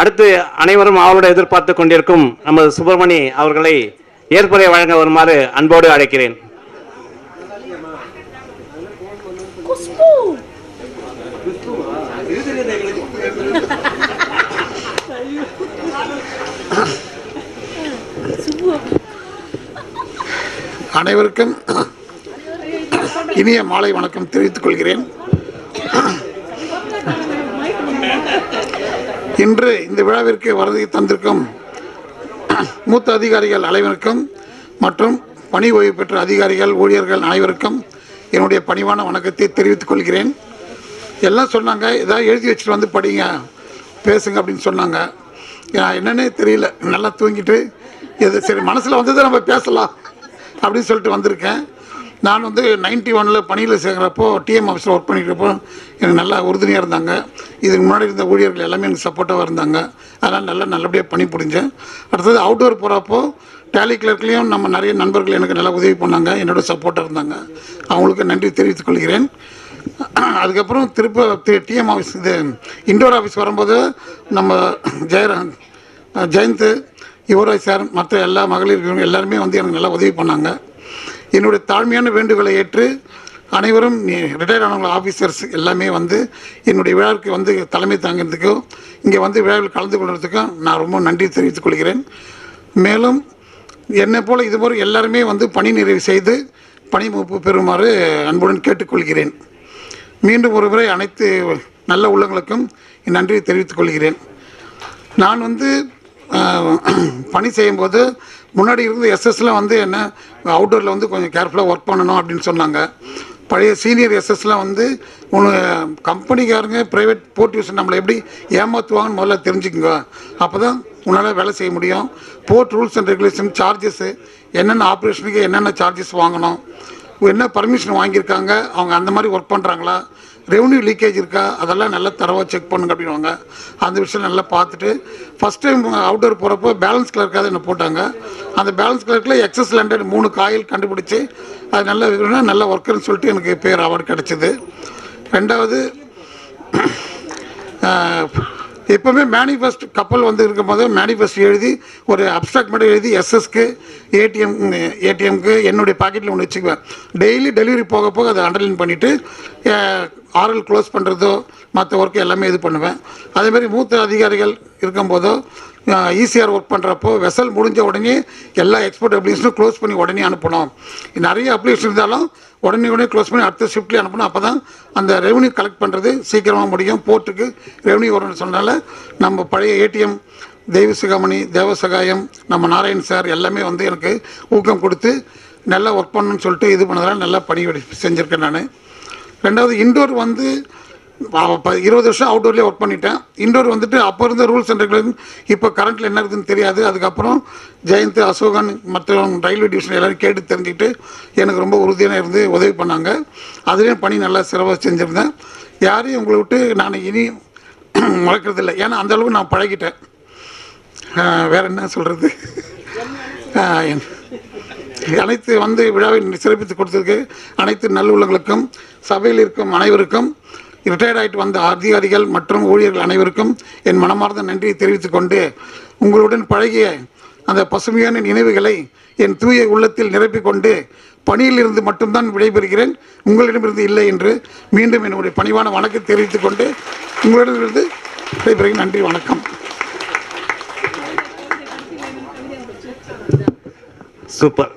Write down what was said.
அடுத்து அனைவரும் அவளோட எதிர்பார்த்து கொண்டிருக்கும் நமது சுப்பிரமணி அவர்களை ஏற்புரை வழங்க வருமாறு அன்போடு அழைக்கிறேன். அனைவருக்கும் இனிய மாலை வணக்கம் தெரிவித்துக் கொள்கிறேன். இன்று இந்த விழாவிற்கு வருகை தந்திருக்கும் மூத்த அதிகாரிகள் அனைவருக்கும் மற்றும் பணி ஓய்வு பெற்ற அதிகாரிகள் ஊழியர்கள் அனைவருக்கும் என்னுடைய பணிவான வணக்கத்தை தெரிவித்துக் கொள்கிறேன். எல்லாம் சொன்னாங்க ஏதாவது எழுதி வச்சுட்டு வந்து படிங்க பேசுங்க அப்படின்னு சொன்னாங்க. என்னன்னே தெரியல. நல்லா தூங்கிட்டு எது சரி மனசில் வந்ததை நம்ம பேசலாம் அப்படின்னு சொல்லிட்டு வந்திருக்கேன். நான் வந்து நைன்டி ஒனில் பணியில் சேர்க்குறப்போ டிஎம் ஆஃபீஸில் ஒர்க் பண்ணிக்கிறப்போ எனக்கு நல்லா உறுதுணையாக இருந்தாங்க. இதுக்கு முன்னாடி இருந்த ஊழியர்கள் எல்லாமே எனக்கு சப்போர்ட்டாக இருந்தாங்க. அதனால் நல்லா நல்லபடியாக பணி புரிஞ்சேன். அடுத்தது அவுட்டோர் போகிறப்போ டேலி கிளர்க்லேயும் நம்ம நிறைய நண்பர்கள் எனக்கு நல்லா உதவி பண்ணாங்க. என்னோட சப்போர்ட்டாக இருந்தாங்க. அவங்களுக்கு நன்றி தெரிவித்துக் கொள்கிறேன். அதுக்கப்புறம் திருப்ப டிஎம் ஆஃபீஸ் இது இண்டோர் ஆஃபீஸ் வரும்போது நம்ம ஜெயராம் ஜெயந்த் யுவராஜ் சார் மற்ற எல்லா மகளிர் எல்லாருமே வந்து எனக்கு நல்லா உதவி பண்ணாங்க. என்னுடைய தாழ்மையான வேண்டுகோளை ஏற்று அனைவரும் ரிட்டையர் ஆனவங்க ஆஃபீஸர்ஸ் எல்லாமே வந்து என்னுடைய விழாவுக்கு வந்து தலைமை தாங்கிறதுக்கும் இங்கே வந்து விழாவில் கலந்து கொள்வதுக்கும் நான் ரொம்ப நன்றி தெரிவித்துக் கொள்கிறேன். மேலும் என்னை போல் இதுபோல் எல்லாருமே வந்து பணி நிறைவு செய்து பணி முப்பு பெறுமாறு அன்புடன் கேட்டுக்கொள்கிறேன். மீண்டும் ஒருமுறை அனைத்து நல்ல உள்ளங்களுக்கும் நன்றி நன்றியை தெரிவித்துக் கொள்கிறேன். நான் வந்து பணி செய்யும்போது முன்னாடி இருந்து எஸ்எஸ்லாம் வந்து என்ன அவுட்டோரில் வந்து கொஞ்சம் கேர்ஃபுல்லாக ஒர்க் பண்ணணும் அப்படின்னு சொன்னாங்க. பழைய சீனியர் எஸ்எஸ்லாம் வந்து உனக்கு கம்பெனிக்காரங்க ப்ரைவேட் போர்ட் டியூஷன் நம்மளை எப்படி ஏமாற்றுவாங்கன்னு முதல்ல தெரிஞ்சுக்கோங்க. அப்போ தான் உன்னால் வேலை செய்ய முடியும். Port rules and regulation charges என்னென்ன ஆப்ரேஷனுக்கு என்னென்ன சார்ஜஸ் வாங்கணும். என்ன பர்மிஷன் வாங்கியிருக்காங்க? அவங்க அந்த மாதிரி ஒர்க் பண்ணுறாங்களா ரெவன்யூ லீக்கேஜ் இருக்கா? அதெல்லாம் நல்லா தரவாக செக் பண்ணுங்க அப்படின்வாங்க அந்த விஷயம் நல்லா பார்த்துட்டு ஃபஸ்ட் டைம் அவுட்டோர் போகிறப்போ பேலன்ஸ் கிளர்க்காக என்ன போட்டாங்க. அந்த பேலன்ஸ் கிளர்க்கில் எக்ஸஸ் லேண்டட் மூணு காயில் கண்டுபிடிச்சி அது நல்ல நல்ல ஒர்க்கர்னு சொல்லிட்டு எனக்கு பேர் அவார்டு கிடச்சிது. ரெண்டாவது எப்போவுமே மேனிஃபெஸ்ட் கப்பல் வந்து இருக்கும்போது மேனிஃபெஸ்ட் எழுதி ஒரு அப்ட்ராக்ட் மட்டும் எழுதி எஸ்எஸ்க்கு ஏடிஎம் ஏடிஎம்க்கு என்னுடைய பாக்கெட்டில் ஒன்று வச்சுக்குவேன். டெய்லி டெலிவரி போக போக அதை அண்டர்லைன் பண்ணிவிட்டு ஆர்எல் க்ளோஸ் பண்ணுறதோ மற்ற ஒர்க்கு எல்லாமே இது பண்ணுவேன். அதேமாதிரி மூத்த அதிகாரிகள் இருக்கும்போதோ ஈஸியாக ஒர்க் பண்ணுறப்போ வெசல் முடிஞ்ச உடனே எல்லா எக்ஸ்போர்ட் அப்ளிகேஷனும் க்ளோஸ் பண்ணி உடனே அனுப்பணும் நிறைய அப்ளிகேஷன் இருந்தாலும் உடனே உடனே க்ளோஸ் பண்ணி அடுத்த ஷிஃப்ட்லேயே அனுப்பணும் அப்போ தான் அந்த ரெவன்யூ கலெக்ட் பண்ணுறது சீக்கிரமாக முடியும். போர்ட்டுக்கு ரெவன்யூ வரும்னு சொன்னால நம்ம பழைய ஏடிஎம் தெய்வ சிகாமணி தேவசகாயம் நம்ம நாராயண் சார் எல்லாமே வந்து எனக்கு ஊக்கம் கொடுத்து நல்லா ஒர்க் பண்ணணும்னு சொல்லிட்டு இது பண்ணதால நல்லா பணி செஞ்சுருக்கேன் நான். ரெண்டாவது இண்டோர் வந்து இருபது வருஷம் அவுட்டோர்லேயே ஒர்க் பண்ணிட்டேன். இண்டோர் வந்துட்டு அப்போ இருந்த ரூல்ஸ் அண்ட் ரெகுலேஷன் இப்போ கரண்ட்டில் என்ன இருக்குதுன்னு தெரியாது. அதுக்கப்புறம் ஜெயந்த் அசோகன் மற்றவங்க ரயில்வே டிவிஷன் எல்லோரும் கேட்டு தெரிஞ்சுக்கிட்டு எனக்கு ரொம்ப உறுதியாக இருந்து உதவி பண்ணாங்க. அதுலேயும் பணி நல்லா சிறப்பாக செஞ்சுருந்தேன். யாரையும் உங்களை விட்டு நான் இனி மறக்கிறதில்ல ஏன்னா அந்த நான் பழகிட்டேன். வேறு என்ன சொல்கிறது அனைத்து வந்து விழாவை சிறப்பித்து கொடுத்ததுக்கு அனைத்து நல்லுள்ளங்களுக்கும் சபையில் இருக்கும் அனைவருக்கும் ரிட்டையர்ட் ஆகிட்டு வந்த அதிகாரிகள் மற்றும் ஊழியர்கள் அனைவருக்கும் என் மனமார்ந்த நன்றியை தெரிவித்துக் கொண்டு உங்களுடன் பழகிய அந்த பசுமையான நினைவுகளை என் தூய உள்ளத்தில் நிரப்பிக்கொண்டு பணியிலிருந்து பணியில் இருந்து மட்டும்தான் விடைபெறுகிறேன். உங்களிடமிருந்து இல்லை என்று மீண்டும் என்னுடைய பணிவான வணக்கத்தை தெரிவித்துக் கொண்டு உங்களிடமிருந்து விடைபெறுகிறேன். நன்றி வணக்கம். சூப்பர்.